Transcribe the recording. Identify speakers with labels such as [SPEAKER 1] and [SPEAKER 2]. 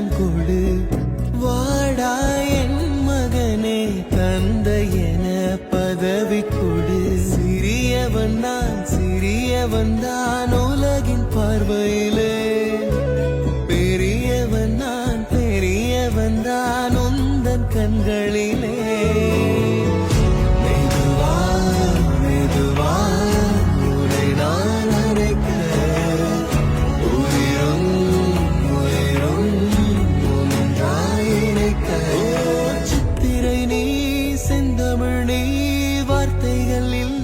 [SPEAKER 1] உள்ளம் கொடு. வாடா என் மகனே தந்தை என பதவி கொடு. சிறியவன் நான் சிறியவன் தான் உலகின் பார்வையிலே. பெரியவன் நான் பெரியவன் தான் உந்தன் கண்களிலே. தமிழ் நீ வார்த்தைகளில்